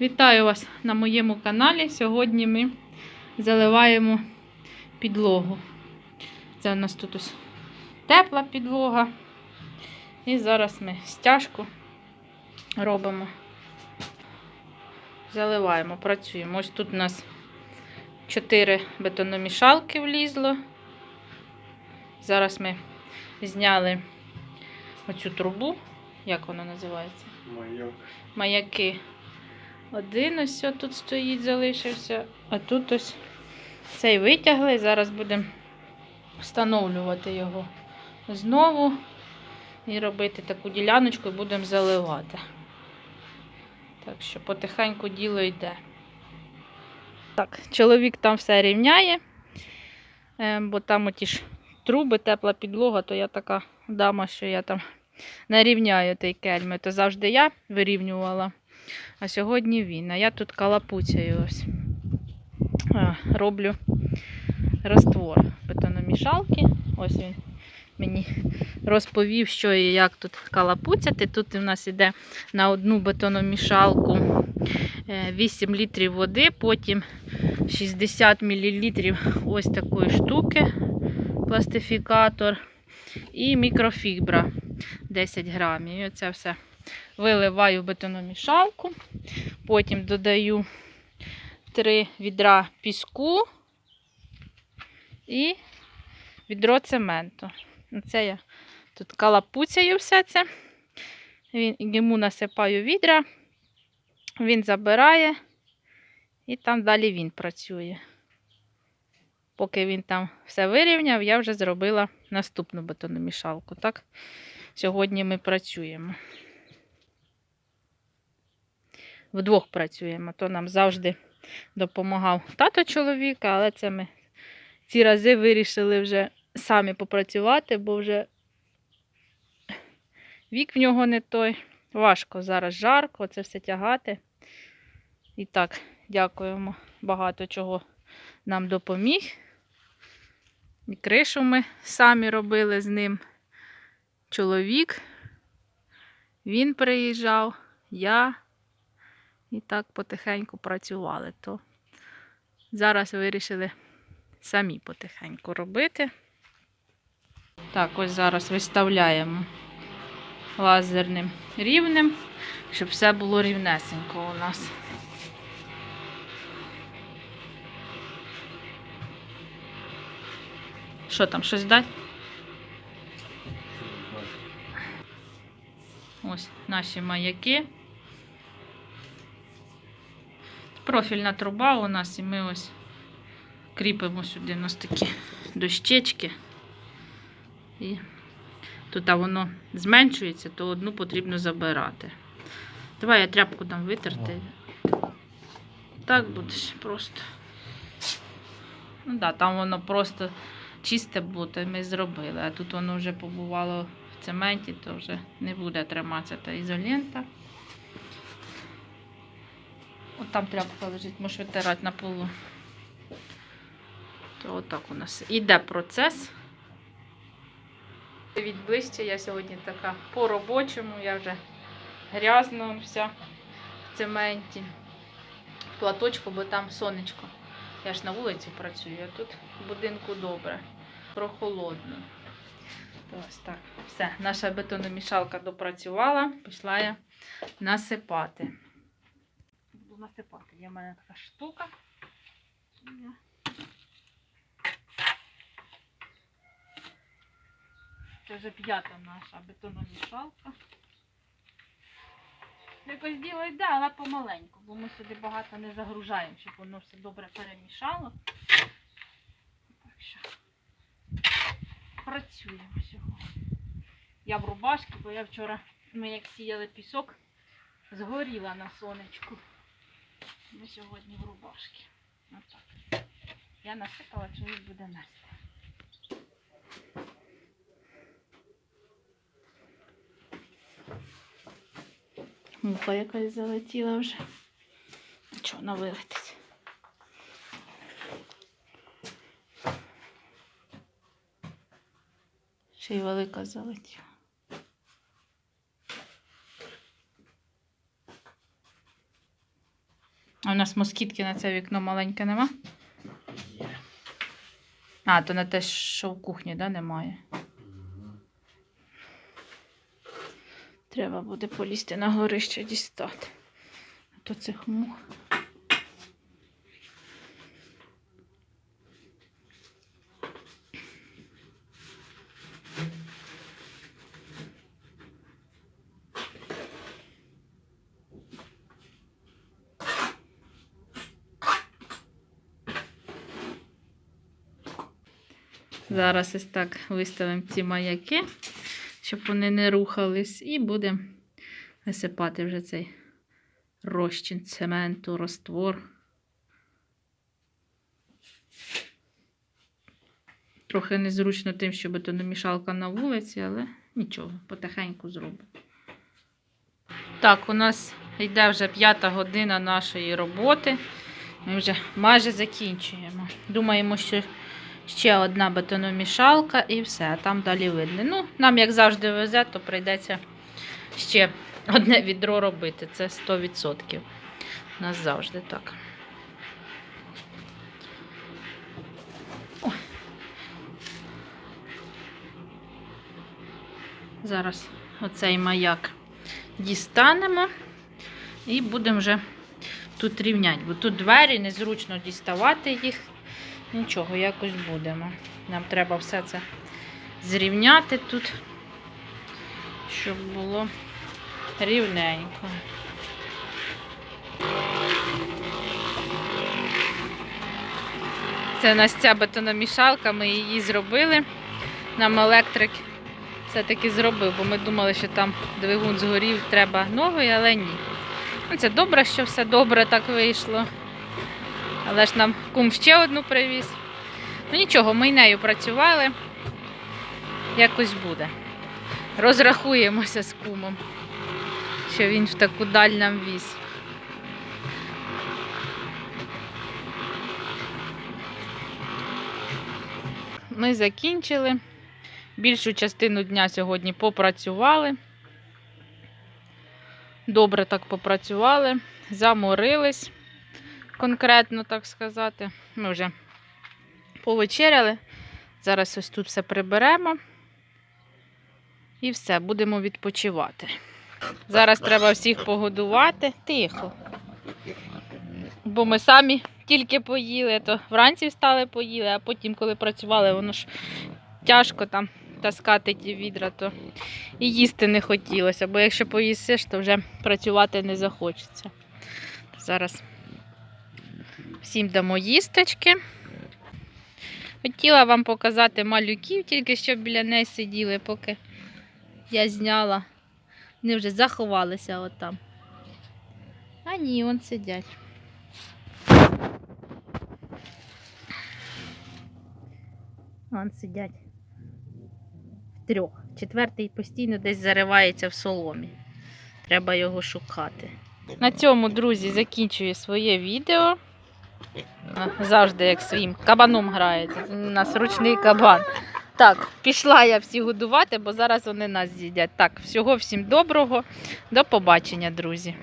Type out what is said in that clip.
Вітаю вас на моєму каналі. Сьогодні ми заливаємо підлогу. Це у нас тут ось тепла підлога. І зараз ми стяжку робимо. Заливаємо, працюємо. Ось тут у нас 4 бетономішалки влізло. Зараз ми зняли оцю трубу, як вона називається? Майок. маяки. Один ось тут стоїть, залишився, а тут ось цей витягли. Зараз будемо встановлювати його знову і робити таку діляночку і будемо заливати. Так що потихеньку діло йде. Так, чоловік там все рівняє, е, бо там оті ж труби, тепла підлога, то я така дама, що я там нарівняю той кельми. То завжди я вирівнювала, а сьогодні він. А я тут калапуцяю ось роблю раствор бетономішалки. Ось він мені розповів, що і як тут калапуцяти. Тут у нас іде на одну бетономішалку е, 8 літрів води, потім 60 мл ось такої штуки, пластифікатор і мікрофібра 10 грамів. І оце все виливаю в бетономішалку. Потім додаю 3 відра піску і відро цементу. Це я тут калапуцяю все це. Йому насипаю відра, він забирає, і там далі він працює. Поки він там все вирівняв, я вже зробила наступну бетономішалку. Так, сьогодні ми працюємо. Вдвох працюємо. То нам завжди допомагав тато чоловіка, але це ми ці рази вирішили вже самі попрацювати, бо вже вік в нього не той. Важко зараз жарко, це все тягати. І так, дякуємо. Багато чого нам допоміг. І кришу ми самі робили з ним. Чоловік. Він приїжджав, я. І так потихеньку працювали. То зараз вирішили самі потихеньку робити. Так, ось зараз виставляємо лазерним рівнем, щоб все було рівнесенько у нас. Що там, щось дать? Ось наші маяки. Профільна труба у нас, і ми ось кріпимо сюди у нас такі дощечки. І тут а воно зменшується, то одну потрібно забирати. Давай я тряпку дам витерти. Так будеш просто. Ну да, там воно просто чисте буде, ми зробили. А тут воно вже побувало в цементі, то вже не буде триматися та ізолента. Там тряпка лежить, можеш витирати на полу. То отак у нас іде процес. Від я сьогодні така по-робочому, я вже грязна вся в цементі. В платочку, бо там сонечко. Я ж на вулиці працюю, а тут в будинку добре, прохолодно. Ось так. Все, наша бетономішалка допрацювала, пішла я насипати. Насипати. Є в мене така штука. Це вже п'ята наша бетономішалка. Якось діло йде, але помаленьку, бо ми сюди багато не загружаємо, щоб воно все добре перемішало. Так що працюємо сьогодні. Я в рубашці, бо я вчора, ми як сіяли пісок, згоріла на сонечку. Ми сьогодні в рубашці. Отак. Я насипала, чоловік буде нести. Муха якась залетіла вже. Чого вона вилетить? Ще й велика залетіла. А у нас москітки на це вікно маленьке нема? А, то на те, що в кухні, да, немає. Треба буде полізти на горище дістати. А то цих мух. Зараз ось так виставимо ці маяки, щоб вони не рухались, і будемо висипати вже цей розчин цементу, роствор. Трохи незручно тим, що бетономішалка на вулиці, але нічого, потихеньку зробимо. Так, у нас йде вже п'ята година нашої роботи. Ми вже майже закінчуємо. Думаємо, що ще одна бетономішалка і все, там далі видно. Ну, нам, як завжди, везе, то прийдеться ще одне відро робити. Це 100%. У нас завжди так. Зараз оцей маяк дістанемо і будемо вже тут рівняти, бо тут двері незручно діставати їх. Нічого, якось будемо. Нам треба все це зрівняти тут, щоб було рівненько. Це у нас ця бетономішалка, ми її зробили. Нам електрик все-таки зробив, бо ми думали, що там двигун згорів, треба новий, але ні. Ну, Це добре, що все добре так вийшло. Але ж нам кум ще одну привіз. Ну нічого, ми й нею працювали. Якось буде. Розрахуємося з кумом, що він в таку даль нам віз. Ми закінчили. Більшу частину дня сьогодні попрацювали. Добре так попрацювали, заморились конкретно, так сказати. Ми вже повечеряли. Зараз ось тут все приберемо. І все, будемо відпочивати. Зараз треба всіх погодувати. Тихо. Бо ми самі тільки поїли, то вранці встали, поїли, а потім, коли працювали, воно ж тяжко там таскати ті відра, то і їсти не хотілося, бо якщо поїсиш, то вже працювати не захочеться. Зараз всім дамо їсточки. Хотіла вам показати малюків, тільки щоб біля неї сиділи, поки я зняла. Вони вже заховалися отам. А ні, вон сидять. Вон сидять. Трьох. Четвертий постійно десь заривається в соломі. Треба його шукати. На цьому, друзі, закінчую своє відео. Завжди як своїм кабаном грається. У нас ручний кабан. Так, пішла я всі годувати, бо зараз вони нас з'їдять. Так, всього всім доброго. До побачення, друзі.